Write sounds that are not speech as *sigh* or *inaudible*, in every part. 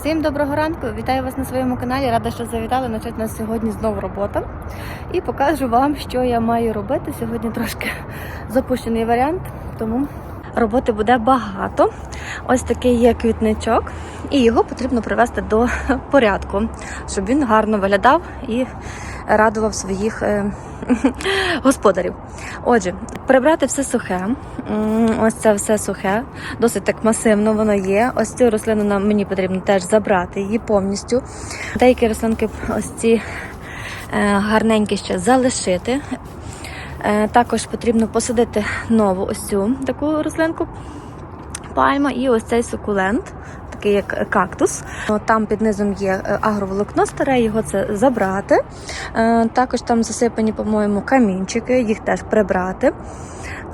Всім доброго ранку! Вітаю вас на своєму каналі. Рада, що завітали. Начать нас сьогодні знову робота. І покажу вам, що я маю робити. Сьогодні трошки *laughs* запущений варіант, тому роботи буде багато. Ось такий є квітничок, і його потрібно привести до *laughs* порядку, щоб він гарно виглядав і радував своїх е, *laughs* господарів. Отже, прибрати все сухе. Ось це все сухе, досить так масивно воно є. Ось цю рослину нам мені потрібно теж забрати її повністю. Деякі рослинки, ось ці е, гарненькі ще залишити. Е, Також потрібно посадити нову ось цю таку рослинку пальма і ось цей сукулент, такий як кактус. Там під низом є е, агроволокно старе, його це забрати. Е, Також там засипані, по-моєму, камінчики, їх теж прибрати.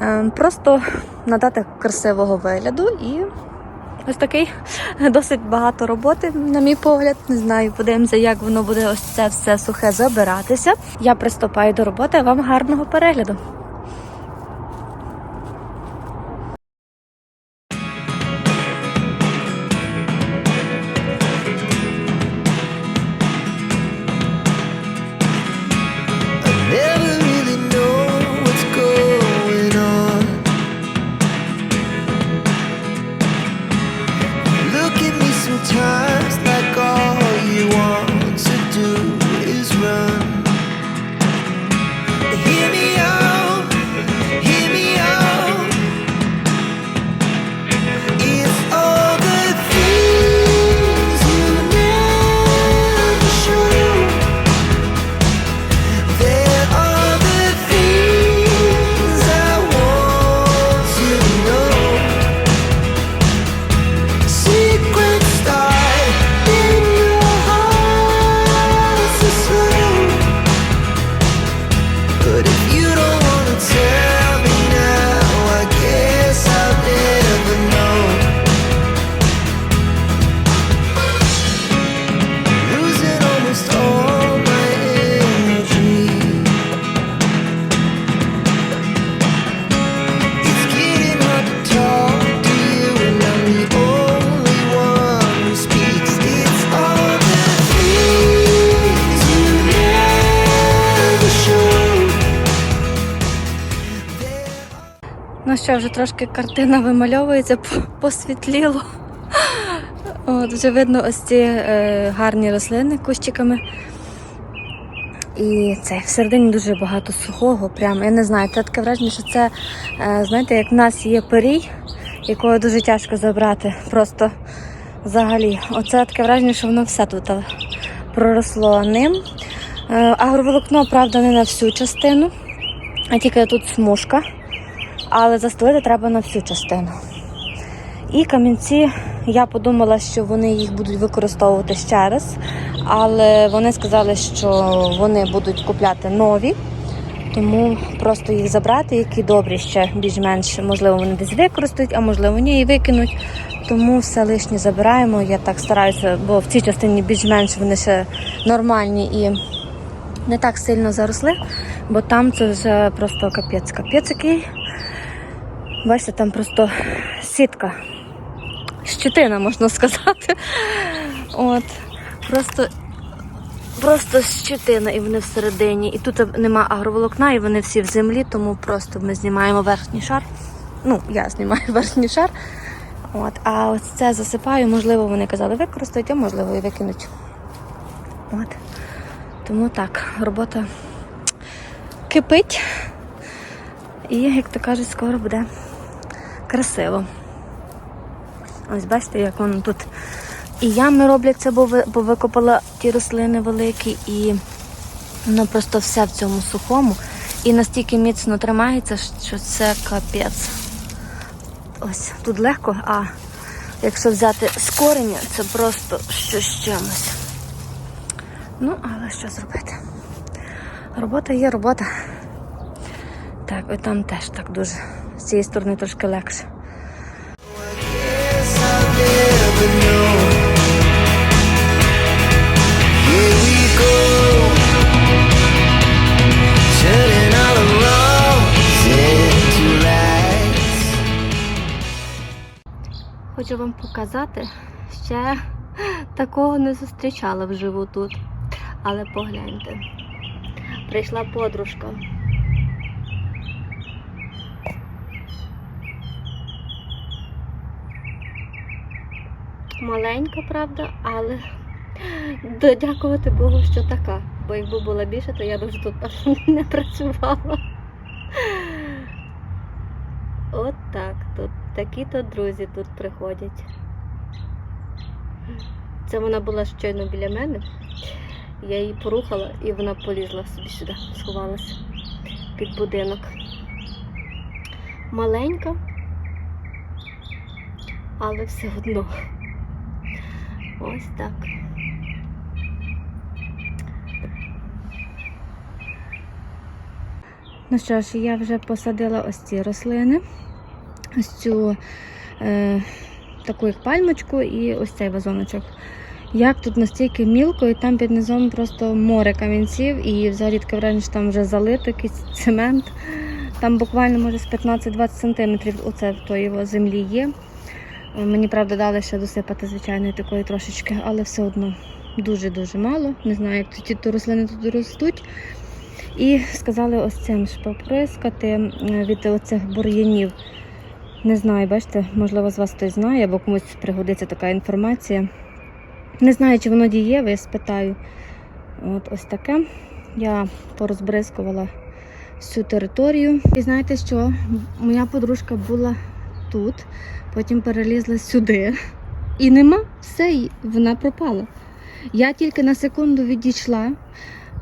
Е, Просто надати красивого вигляду і. Ось такий досить багато роботи, на мій погляд. Не знаю, подивимося, як воно буде ось це все сухе забиратися. Я приступаю до роботи. Вам гарного перегляду. Що, вже трошки картина вимальовується, *laughs* посвітліло. От, вже видно ось ці е, гарні рослини кущиками. І це всередині дуже багато сухого. Прямо я не знаю, це таке враження, що це, е, знаєте, як в нас є пирій, якого дуже тяжко забрати. Просто взагалі. Оце таке враження, що воно все тут проросло ним. Е, агроволокно, правда, не на всю частину, а тільки тут смужка але застелити треба на всю частину. І камінці, я подумала, що вони їх будуть використовувати ще раз, але вони сказали, що вони будуть купляти нові, тому просто їх забрати, які добрі ще більш-менш, можливо, вони десь використають, а можливо, ні, і викинуть. Тому все лишнє забираємо. Я так стараюся, бо в цій частині більш-менш вони ще нормальні і не так сильно заросли, бо там це вже просто капець, капець який. Бачите, там просто сітка. Щитина, можна сказати. От. Просто, просто щитина, і вони всередині. І тут нема агроволокна, і вони всі в землі, тому просто ми знімаємо верхній шар. Ну, я знімаю *laughs* верхній шар. От. А ось це засипаю, можливо, вони казали використають, а можливо і викинуть. От. Тому так, робота кипить. І, як то кажуть, скоро буде красиво. Ось бачите, як воно тут і ями робляться, бо, бо викопала ті рослини великі, і воно просто все в цьому сухому. І настільки міцно тримається, що це капець. Ось тут легко, а якщо взяти з кореня, це просто щось з чимось. Ну, але що зробити? Робота є робота. Так, і там теж так дуже. Цієї сторони трошки легше. Хочу вам показати ще Такого не зустрічала вживу тут. Але погляньте. Прийшла подружка. Маленька, правда, але дякувати Богу, що така. Бо якби була більше, то я б вже тут *laughs* не працювала. От так. Тут такі-то друзі тут приходять. Це вона була щойно біля мене. Я її порухала і вона полізла собі сюди, сховалася під будинок. Маленька, але все одно. Ось так. Ну що ж, я вже посадила ось ці рослини, ось цю е, таку як пальмочку і ось цей вазоночок. Як тут настільки мілко, і там під низом просто море камінців, і взагалі таке враження, що там вже залито якийсь цемент. Там буквально може з 15-20 сантиметрів оце в тої землі є. Мені правда дали ще досипати звичайної такої трошечки, але все одно дуже-дуже мало. Не знаю, як ті то рослини тут ростуть. І сказали ось цим ж поприскати е, від оцих бур'янів. Не знаю, бачите, можливо, з вас хтось знає, або комусь пригодиться така інформація. Не знаю, чи воно дієве, я спитаю. От ось таке. Я порозбризкувала всю територію. І знаєте що? Моя подружка була тут, потім перелізла сюди. І нема, все, вона пропала. Я тільки на секунду відійшла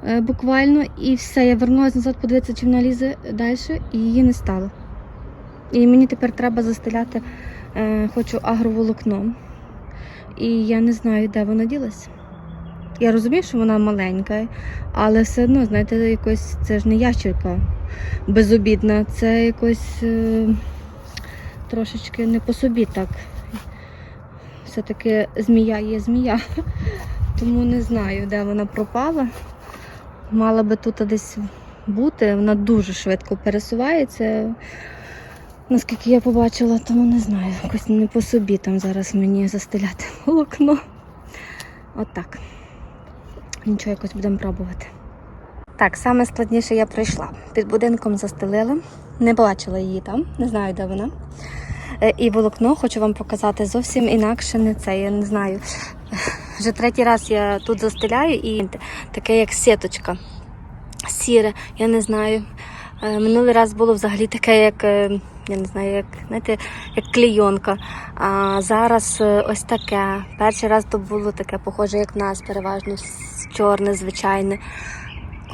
е, буквально, і все, я вернулася назад подивитися, чи вона лізе далі, і її не стало. І мені тепер треба застеляти, е, хочу агроволокном. І я не знаю, де вона ділася. Я розумію, що вона маленька, але все одно, знаєте, якось це ж не ящерка безобідна, це якось е, трошечки не по собі так. Все-таки змія є змія. *laughs* Тому не знаю, де вона пропала. Мала би тут десь бути. Вона дуже швидко пересувається. Наскільки я побачила, тому не знаю. Якось не по собі там зараз мені застеляти *laughs* волокно. Отак. Нічого якось будемо пробувати. Так, саме складніше я прийшла. Під будинком застелила. Не бачила її там, не знаю, де вона. Е, І волокно хочу вам показати зовсім інакше не це. Я не знаю. Вже третій раз я тут застеляю і таке як сіточка. Сіре, я не знаю. Е, Минулий раз було взагалі таке, як е, я не знаю, як знаєте, як клейонка. А зараз ось таке. Перший раз то було таке, похоже, як нас, переважно чорне, звичайне.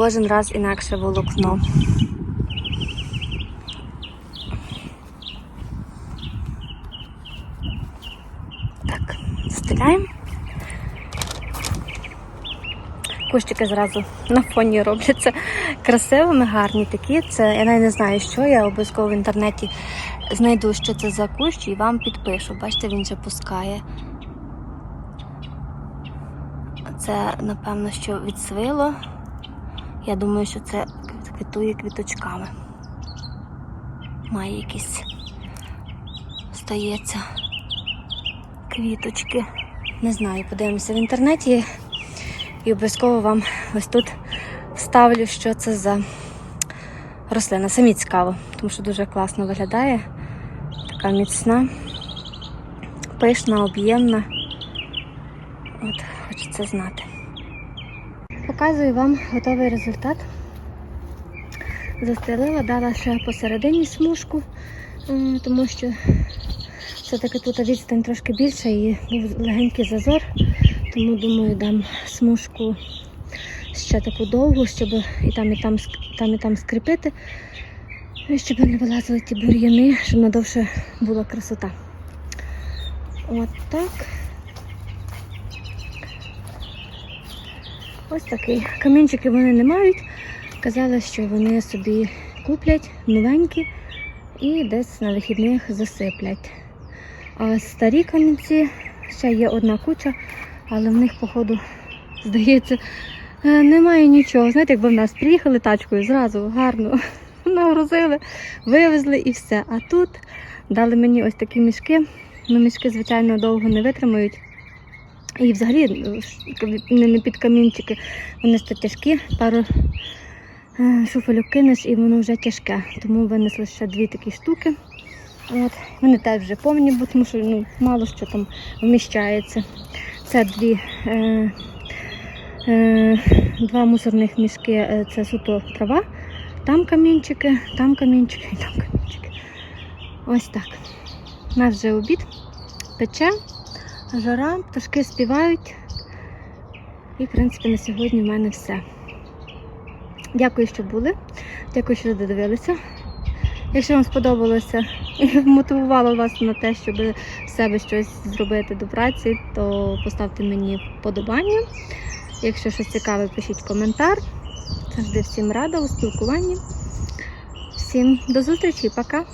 Кожен раз інакше волокно. Так, стеляємо. Кущики зразу на фоні робляться красивими, гарні такі. Це я навіть не знаю, що я обов'язково в інтернеті знайду, що це за кущ, і вам підпишу. Бачите, він вже пускає. Це, напевно, що відсвило. Я думаю, що це квітує квіточками. Має якісь, стається, квіточки. Не знаю, подивимося в інтернеті. І обов'язково вам ось тут вставлю, що це за рослина. Самі цікаво, тому що дуже класно виглядає. Така міцна, пишна, об'ємна. От, хочеться знати. Показую вам готовий результат. Застелила, дала ще посередині смужку, тому що все-таки тут відстань трошки більша і був легенький зазор. Тому думаю, дам смужку ще таку довгу, щоб і там, і там, там, і там скріпити, щоб не вилазили ті бур'яни, щоб надовше була красота. От. Ось такий. Камінчики вони не мають. Казали, що вони собі куплять новенькі і десь на вихідних засиплять. А старі камінці ще є одна куча, але в них, походу, здається, е, немає нічого. Знаєте, якби в нас приїхали тачкою зразу гарно *laughs* нагрузили, вивезли і все. А тут дали мені ось такі мішки. Ну, мішки, звичайно, довго не витримають. І взагалі е, не під камінчики, вони ж тяжкі, пару е, шуфелюк кинеш і воно вже тяжке. Тому винесли ще дві такі штуки. От. Вони теж вже повні, бо тому що ну, мало що там вміщається. Це дві, е, е, два мусорних мішки, е, це суто трава. Там камінчики, там камінчики і там камінчики. Ось так. У нас вже обід пече, жара, пташки співають. І, в принципі, на сьогодні в мене все. Дякую, що були. Дякую, що додивилися. Якщо вам сподобалося і мотивувало вас на те, щоб в себе щось зробити до праці, то поставте мені вподобання. Якщо щось цікаве, пишіть коментар. Завжди всім рада у спілкуванні. Всім до зустрічі, пока!